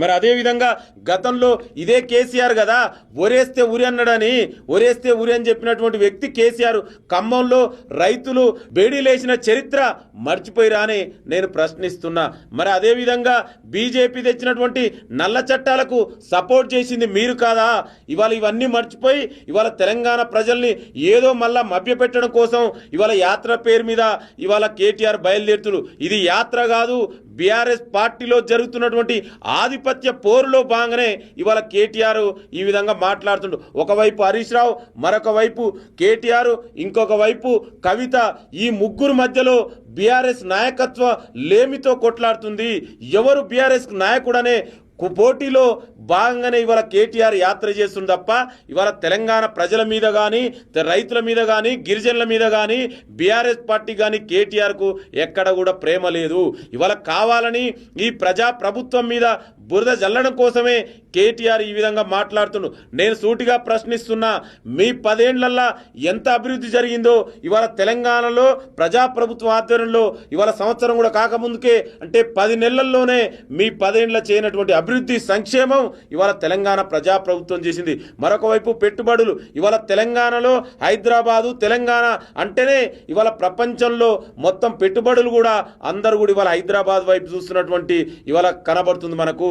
మరి అదే విధంగా గతంలో ఇదే కేసీఆర్ కదా ఒరేస్తే ఉరి అన్నాడని ఒరేస్తే ఉరి అని చెప్పినటువంటి వ్యక్తి కేసీఆర్ ఖమ్మంలో రైతులు బేడీలేసిన చరిత్ర మర్చిపోయిరాని నేను ప్రశ్నిస్తున్నా. మరి అదేవిధంగా బీజేపీ తెచ్చినటువంటి నల్ల చట్టాలకు సపోర్ట్ చేసింది మీరు కాదా? ఇవాళ ఇవన్నీ మర్చిపోయి ఇవాళ తెలంగాణ ప్రజల్ని ఏదో మళ్ళా మభ్యపెట్టడం కోసం ఇవాళ యాత్ర పేరు మీద ఇవాళ కేటీఆర్ బయలుదేరుతులు ఇది యాత్ర కాదు బీఆర్ఎస్ పార్టీలో జరుగుతున్నటువంటి ఆధిపత్య పోరులో భాగంగానే ఇవాళ కేటీఆర్ ఈ విధంగా మాట్లాడుతుండు. ఒకవైపు హరీష్ రావు మరొక వైపు కేటీఆర్ ఇంకొక వైపు కవిత. ఈ ముగ్గురు మధ్యలో బీఆర్ఎస్ నాయకత్వ లేమితో కొట్లాడుతుంది. ఎవరు బీఆర్ఎస్ నాయకుడనే పోటీలో భాగంగానే ఇవాళ కేటీఆర్ యాత్ర చేస్తుంది తప్ప ఇవాళ తెలంగాణ ప్రజల మీద కానీ రైతుల మీద కానీ గిరిజనుల మీద కానీ బీఆర్ఎస్ పార్టీ కానీ కేటీఆర్కు ఎక్కడ కూడా ప్రేమ లేదు. ఇవాళ కావాలని ఈ ప్రజా ప్రభుత్వం మీద బురద జల్లడం కోసమే కేటీఆర్ ఈ విధంగా మాట్లాడుతుండు. నేను సూటిగా ప్రశ్నిస్తున్నా మీ పదేండ్లల్లా ఎంత అభివృద్ధి జరిగిందో ఇవాళ తెలంగాణలో ప్రజాప్రభుత్వం ఆధ్వర్యంలో ఇవాళ సంవత్సరం కూడా కాకముందుకే అంటే పది నెలల్లోనే మీ పదేండ్ల చేయనటువంటి అభివృద్ధి సంక్షేమం ఇవాళ తెలంగాణ ప్రజాప్రభుత్వం చేసింది. మరొక వైపు పెట్టుబడులు ఇవాళ తెలంగాణలో హైదరాబాదు తెలంగాణ అంటేనే ఇవాళ ప్రపంచంలో మొత్తం పెట్టుబడులు కూడా అందరూ కూడా ఇవాళ హైదరాబాద్ వైపు చూస్తున్నటువంటి ఇవాళ కనబడుతుంది మనకు.